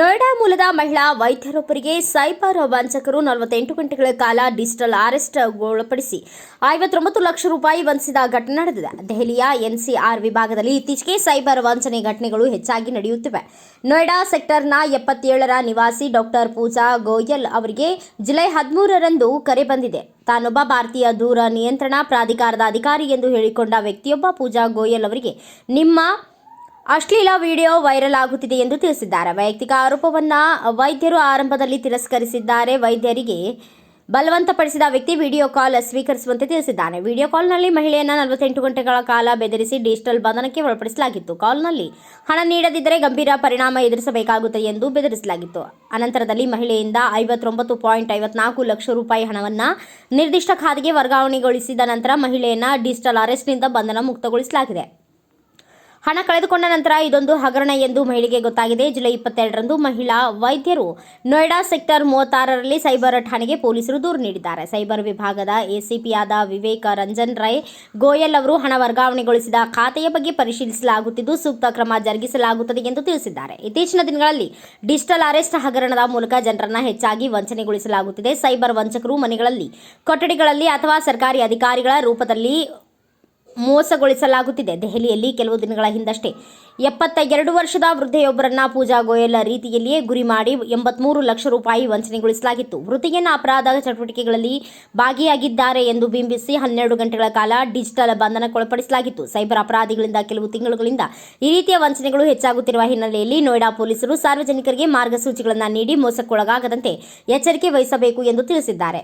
ಮಹಿಳಾ ವೈದ್ಯರೊಬ್ಬರಿಗೆ ಸೈಬರ್ ವಂಚಕರು ನಲವತ್ತೆಂಟು ಗಂಟೆಗಳ ಕಾಲ ಡಿಜಿಟಲ್ ಅರೆಸ್ಟ್ ಒಳಪಡಿಸಿ ಐವತ್ತೊಂಬತ್ತು ಲಕ್ಷ ರೂಪಾಯಿ ವಂಚಿಸಿದ ಘಟನೆ ನಡೆದಿದೆ. ದೆಹಲಿಯ ಎನ್ಸಿಆರ್ ವಿಭಾಗದಲ್ಲಿ ಇತ್ತೀಚೆಗೆ ಸೈಬರ್ ವಂಚನೆ ಘಟನೆಗಳು ಹೆಚ್ಚಾಗಿ ನಡೆಯುತ್ತಿವೆ. ನೋಯ್ಡಾ ಸೆಕ್ಟರ್ನ ಎಪ್ಪತ್ತೇಳರ ನಿವಾಸಿ ಡಾಕ್ಟರ್ ಪೂಜಾ ಗೋಯಲ್ ಅವರಿಗೆ ಜುಲೈ ಹದಿಮೂರರಂದು ಕರೆ ಬಂದಿದೆ. ತಾನೊಬ್ಬ ಭಾರತೀಯ ದೂರ ನಿಯಂತ್ರಣ ಪ್ರಾಧಿಕಾರದ ಅಧಿಕಾರಿ ಎಂದು ಹೇಳಿಕೊಂಡ ವ್ಯಕ್ತಿಯೊಬ್ಬ ಪೂಜಾ ಗೋಯಲ್ ಅವರಿಗೆ ನಿಮ್ಮ ಅಶ್ಲೀಲ ವಿಡಿಯೋ ವೈರಲ್ ಆಗುತ್ತಿದೆ ಎಂದು ತಿಳಿಸಿದ್ದಾರೆ. ವೈಯಕ್ತಿಕ ಆರೋಪವನ್ನ ವೈದ್ಯರು ಆರಂಭದಲ್ಲಿ ತಿರಸ್ಕರಿಸಿದ್ದಾರೆ. ವೈದ್ಯರಿಗೆ ಬಲವಂತಪಡಿಸಿದ ವ್ಯಕ್ತಿ ವಿಡಿಯೋ ಕಾಲ್ ಸ್ವೀಕರಿಸುವಂತೆ ತಿಳಿಸಿದ್ದಾನೆ. ವಿಡಿಯೋ ಕಾಲ್ನಲ್ಲಿ ಮಹಿಳೆಯನ್ನು ನಲವತ್ತೆಂಟು ಗಂಟೆಗಳ ಕಾಲ ಬೆದರಿಸಿ ಡಿಜಿಟಲ್ ಬಂಧನಕ್ಕೆ ಒಳಪಡಿಸಲಾಗಿತ್ತು. ಕಾಲ್ನಲ್ಲಿ ಹಣ ನೀಡದಿದ್ದರೆ ಗಂಭೀರ ಪರಿಣಾಮ ಎದುರಿಸಬೇಕಾಗುತ್ತದೆ ಎಂದು ಬೆದರಿಸಲಾಗಿತ್ತು. ಅನಂತರದಲ್ಲಿ ಮಹಿಳೆಯಿಂದ ಐವತ್ತೊಂಬತ್ತು ಪಾಯಿಂಟ್ ಐವತ್ನಾಲ್ಕು ಲಕ್ಷ ರೂಪಾಯಿ ಹಣವನ್ನು ನಿರ್ದಿಷ್ಟ ಖಾತೆಗೆ ವರ್ಗಾವಣೆಗೊಳಿಸಿದ ನಂತರ ಮಹಿಳೆಯನ್ನು ಡಿಜಿಟಲ್ ಅರೆಸ್ಟ್ನಿಂದ ಬಂಧನ ಮುಕ್ತಗೊಳಿಸಲಾಗಿದೆ. ಹಣ ಕಳೆದುಕೊಂಡ ನಂತರ ಇದೊಂದು ಹಗರಣ ಎಂದು ಮಹಿಳೆಗೆ ಗೊತ್ತಾಗಿದೆ. ಜುಲೈ ಇಪ್ಪತ್ತೆರಡರಂದು ಮಹಿಳಾ ವೈದ್ಯರು ನೋಯ್ಡಾ ಸೆಕ್ಟರ್ ಮೂವತ್ತಾರರಲ್ಲಿ ಸೈಬರ್ ಠಾಣೆಗೆ ಪೊಲೀಸರು ದೂರು ನೀಡಿದ್ದಾರೆ. ಸೈಬರ್ ವಿಭಾಗದ ಎಸಿಪಿಯಾದ ವಿವೇಕ ರಂಜನ್ ರೈ ಗೋಯಲ್ ಅವರು ಹಣ ವರ್ಗಾವಣೆಗೊಳಿಸಿದ ಖಾತೆಯ ಬಗ್ಗೆ ಪರಿಶೀಲಿಸಲಾಗುತ್ತಿದ್ದು, ಸೂಕ್ತ ಕ್ರಮ ಜರುಗಿಸಲಾಗುತ್ತದೆ ಎಂದು ತಿಳಿಸಿದ್ದಾರೆ. ಇತ್ತೀಚಿನ ದಿನಗಳಲ್ಲಿ ಡಿಜಿಟಲ್ ಅರೆಸ್ಟ್ ಹಗರಣದ ಮೂಲಕ ಜನರನ್ನ ಹೆಚ್ಚಾಗಿ ವಂಚನೆಗೊಳಿಸಲಾಗುತ್ತಿದೆ. ಸೈಬರ್ ವಂಚಕರು ಮನೆಗಳಲ್ಲಿ ಕೊಠಡಿಗಳಲ್ಲಿ ಅಥವಾ ಸರ್ಕಾರಿ ಅಧಿಕಾರಿಗಳ ರೂಪದಲ್ಲಿ ಮೋಸಗೊಳಿಸಲಾಗುತ್ತಿದೆ. ದೆಹಲಿಯಲ್ಲಿ ಕೆಲವು ದಿನಗಳ ಹಿಂದಷ್ಟೇ ಎಪ್ಪತ್ತ ಎರಡು ವರ್ಷದ ವೃದ್ಧೆಯೊಬ್ಬರನ್ನ ಪೂಜಾ ಗೋಯಲ್ ರೀತಿಯಲ್ಲಿಯೇ ಗುರಿ ಮಾಡಿ ಎಂಬತ್ಮೂರು ಲಕ್ಷ ರೂಪಾಯಿ ವಂಚನೆಗೊಳಿಸಲಾಗಿತ್ತು. ವೃತ್ತಿಯನ್ನ ಅಪರಾಧ ಚಟುವಟಿಕೆಗಳಲ್ಲಿ ಭಾಗಿಯಾಗಿದ್ದಾರೆ ಎಂದು ಬಿಂಬಿಸಿ ಹನ್ನೆರಡು ಗಂಟೆಗಳ ಕಾಲ ಡಿಜಿಟಲ್ ಬಂಧನಕ್ಕೊಳಪಡಿಸಲಾಗಿತ್ತು. ಸೈಬರ್ ಅಪರಾಧಿಗಳಿಂದ ಕೆಲವು ತಿಂಗಳುಗಳಿಂದ ಈ ರೀತಿಯ ವಂಚನೆಗಳು ಹೆಚ್ಚಾಗುತ್ತಿರುವ ಹಿನ್ನೆಲೆಯಲ್ಲಿ ನೋಯ್ಡಾ ಪೊಲೀಸರು ಸಾರ್ವಜನಿಕರಿಗೆ ಮಾರ್ಗಸೂಚಿಗಳನ್ನು ನೀಡಿ ಮೋಸಕ್ಕೊಳಗಾಗದಂತೆ ಎಚ್ಚರಿಕೆ ವಹಿಸಬೇಕು ಎಂದು ತಿಳಿಸಿದ್ದಾರೆ.